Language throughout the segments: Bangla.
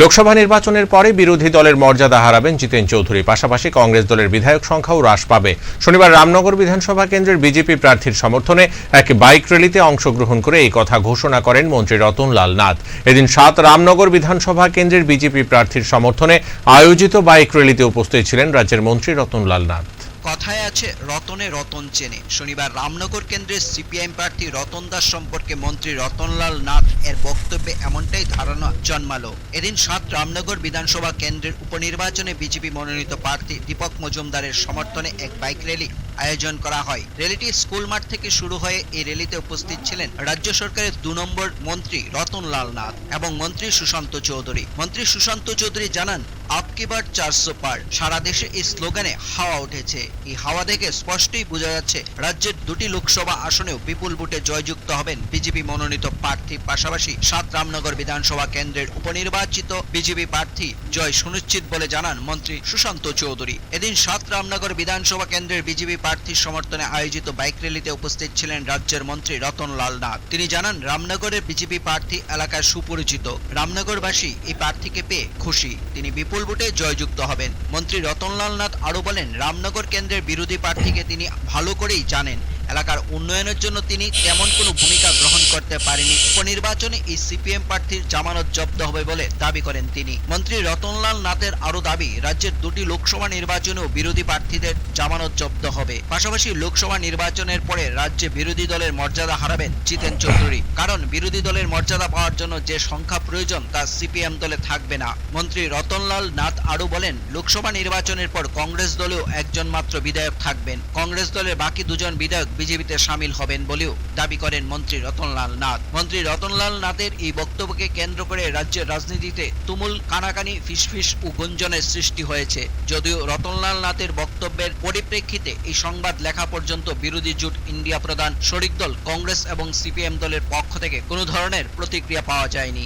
লোকসভা নির্বাচনের পরে বিরোধী দলের মর্যাদা হারাবেন জিতেন চৌধুরী। পাশাপাশি কংগ্রেস দলের বিধায়ক সংখ্যাও হ্রাস পাবে। শনিবার রামনগর বিধানসভা কেন্দ্রের বিজেপি প্রার্থীর সমর্থনে এক বাইক র্যালিতে অংশগ্রহণ করে এই কথা ঘোষণা করেন মন্ত্রী রতনলাল নাথ। এদিন সাত রামনগর বিধানসভা কেন্দ্রের বিজেপি প্রার্থীর সমর্থনে আয়োজিত বাইক র্যালিতে উপস্থিত ছিলেন রাজ্যের মন্ত্রী রতনলাল নাথ। কথায় আছে, রতনে রতন চেনে। শনিবার রামনগর কেন্দ্রের সিপিআইএম প্রার্থী রতন দাস সম্পর্কে মন্ত্রী রতনলাল নাথ এর বক্তব্যে এমনটাই ধারণা জন্মালো। এদিন সাত রামনগর বিধানসভা কেন্দ্রের উপনির্বাচনে বিজেপি মনোনীত প্রার্থী দীপক মজুমদারের সমর্থনে এক বাইক র্যালি আয়োজন করা হয়। র্যালিটি স্কুল মাঠ থেকে শুরু হয়ে এই র্যালিতে উপস্থিত ছিলেন রাজ্য সরকারের দু নম্বর মন্ত্রী রতনলাল নাথ এবং মন্ত্রী সুশান্ত চৌধুরী। মন্ত্রী সুশান্ত চৌধুরী জানান আপকি বার চারশো পার। সারা দেশে এই স্লোগানে হাওয়া উঠেছে। এই হাওয়া দেখে স্পষ্টই বোঝা যাচ্ছে, রাজ্যের দুটি লোকসভা আসনেও বিপুল ভোটে জয়যুক্ত হবেন বিজেপি মনোনীত প্রার্থী। পাশাপাশি সাত রামনগর বিধানসভা কেন্দ্রের উপনির্বাচিত বিজেপি প্রার্থী জয় সুনিশ্চিত বলে জানান মন্ত্রী সুশান্ত চৌধুরী। এদিন সাত রামনগর বিধানসভা কেন্দ্রের বিজেপি প্রার্থীর সমর্থনে আয়োজিত বাইক র্যালিতে উপস্থিত ছিলেন রাজ্যের মন্ত্রী রতন লাল নাথ। তিনি জানান, রামনগরের বিজেপি প্রার্থী এলাকায় সুপরিচিত, রামনগরবাসী এই প্রার্থীকে পেয়ে খুশি। তিনি বিপুল ভোটে জয়যুক্ত হবেন। মন্ত্রী রতনলাল নাথ আরও বলেন, রামনগর কেন্দ্রের বিরোধী প্রার্থীকে তিনি ভালো করেই জানেন। এলাকার উন্নয়নের জন্য তিনি তেমন কোনো ভূমিকা গ্রহণ করতে পারেনি। উপনির্বাচনে এই সিপিএম প্রার্থীর জামানত জব্দ হবে বলে দাবি করেন তিনি। মন্ত্রী রতনলাল নাথের আরও দাবি, রাজ্যের দুটি লোকসভা নির্বাচনেও বিরোধী প্রার্থীদের জামানত জব্দ হবে। পাশাপাশি লোকসভা নির্বাচনের পরে রাজ্যে বিরোধী দলের মর্যাদা হারাবেন জিতেন চৌধুরী। কারণ বিরোধী দলের মর্যাদা পাওয়ার জন্য যে সংখ্যা প্রয়োজন তা সিপিএম দলে থাকবে না। মন্ত্রী রতনলাল নাথ আরও বলেন, লোকসভা নির্বাচনের পর কংগ্রেস দলেও একজন মাত্র বিধায়ক থাকবেন। কংগ্রেস দলের বাকি দুজন বিধায়ক বিজেপিতে সামিল হবেন বলেও দাবি করেন মন্ত্রী রতনলাল নাথ। মন্ত্রী রতনলাল নাথের এই বক্তব্যকে কেন্দ্র করে রাজ্যের রাজনীতিতে তুমুল কানাকানি, ফিসফিস ও গুঞ্জনের সৃষ্টি হয়েছে। যদিও রতনলাল নাথের বক্তব্যের পরিপ্রেক্ষিতে এই সংবাদ লেখা পর্যন্ত বিরোধী জোট ইন্ডিয়া প্রধান শরিক দল, কংগ্রেস এবং সিপিএম দলের পক্ষ থেকে কোনো ধরনের প্রতিক্রিয়া পাওয়া যায়নি।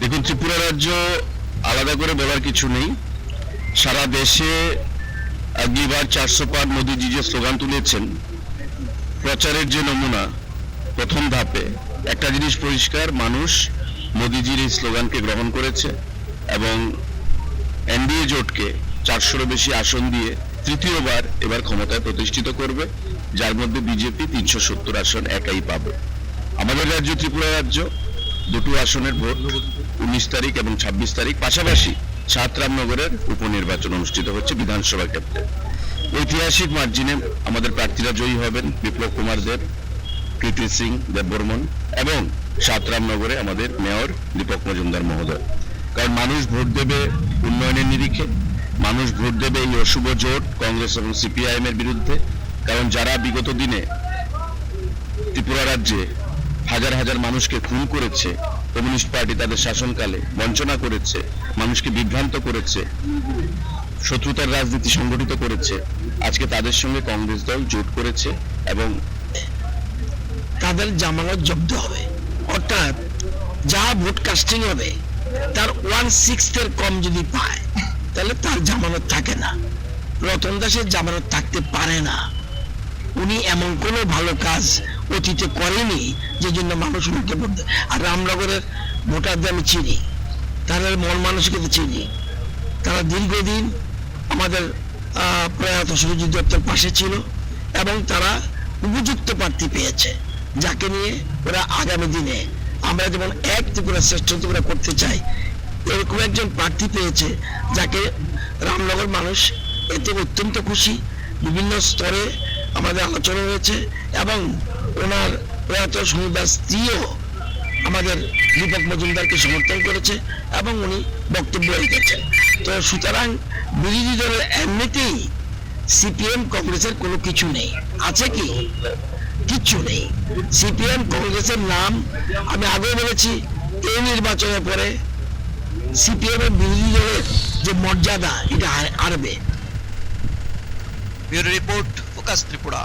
দেখুন, ত্রিপুরা রাজ্য আলাদা করে বলার কিছু নেই। সারা দেশে আগলিবার চারশো পার মোদীজি যে স্লোগান তুলেছেন প্রচারের যে নমুনা, প্রথম ধাপে, একটা জিনিস পরিষ্কার, মানুষ মোদীজির এই স্লোগানকে গ্রহণ করেছে এবং এনডিএ জোটকে চারশোরও বেশি আসন দিয়ে তৃতীয়বার এবার ক্ষমতায় প্রতিষ্ঠিত করবে, যার মধ্যে বিজেপি তিনশো সত্তর আসন একাই পাবে। আমাদের রাজ্য, ত্রিপুরা রাজ্য, দুটো আসনের ভোট উনিশ তারিখ এবং ছাব্বিশ তারিখ, পাশাপাশি সাত রামনগরের উপনির্বাচন অনুষ্ঠিত হচ্ছে বিধানসভা ক্ষেত্রে। ঐতিহাসিক মার্জিনে আমাদের প্রার্থীরা জয়ী হবেন বিপ্লব কুমার দেব কীর্তি সিং দেববর্মন এবং সাত রামনগরে আমাদের মেয়র দীপক মজুমদার মহোদয়। কারণ মানুষ ভোট দেবে উন্নয়নের নিরিখে, মানুষ ভোট দেবে এই অশুভ জোট কংগ্রেস এবং সিপিআইএম এর বিরুদ্ধে। কারণ যারা বিগত দিনে ত্রিপুরা রাজ্যে হাজার হাজার মানুষকে খুন করেছে, কমিউনিস্ট পার্টি তাদের শাসনকালে বঞ্চনা করেছে, মানুষকে বিভ্রান্ত করেছে শত্রুতার রাজনীতি সংগঠিত করেছে। আজকে তাদের সঙ্গে কংগ্রেস দল জোট করেছে এবং তাদের জামানত জব্দ হবে। অর্থাৎ যা ভোট কাস্টিং হবে, তার ওয়ান সিক্সথের কম যদি পায়, তাহলে তার জামানত থাকে না। রতন দাসের জামানত থাকতে পারে না। উনি এমন কোনো ভালো কাজ অতীতে করেনি, যে জন্য মানুষ উঠতে পড়তে আর রামনগরের ভোটারদের আমি চিনি। তাদের মন মানসিকতা চিনি। তারা দীর্ঘদিন আমাদের প্রয়াত সুরজিৎ দত্তের পাশে ছিল এবং তারা উপযুক্ত প্রার্থী পেয়েছে, যাকে নিয়ে ওরা আগামী দিনে আমরা যেমন এক ত্রিপুরা শ্রেষ্ঠ ত্রিপুরা করতে চাই, এরকম একজন প্রার্থী পেয়েছে যাকে রামনগর মানুষ এতে অত্যন্ত খুশি, বিভিন্ন স্তরে আমাদের আলোচনা হয়েছে এবং ওনার প্রয়াত সমুদার স্ত্রীও আমাদের দীপক মজুমদারকে সমর্থন করেছে এবং উনি বক্তব্য রেখেছেন। সুতরাং বিরোধী দলের এমনিতেই সিপিএম কংগ্রেসের কোনো কিছু নেই। আছে কি? কিচ্ছু নেই। সিপিএম কংগ্রেসের নাম আমি আগে বলেছি, এই নির্বাচনের পরে সিপিএম এর বিরোধী দলের যে মর্যাদা, এটা হারবে। Bureau report focus Tripura.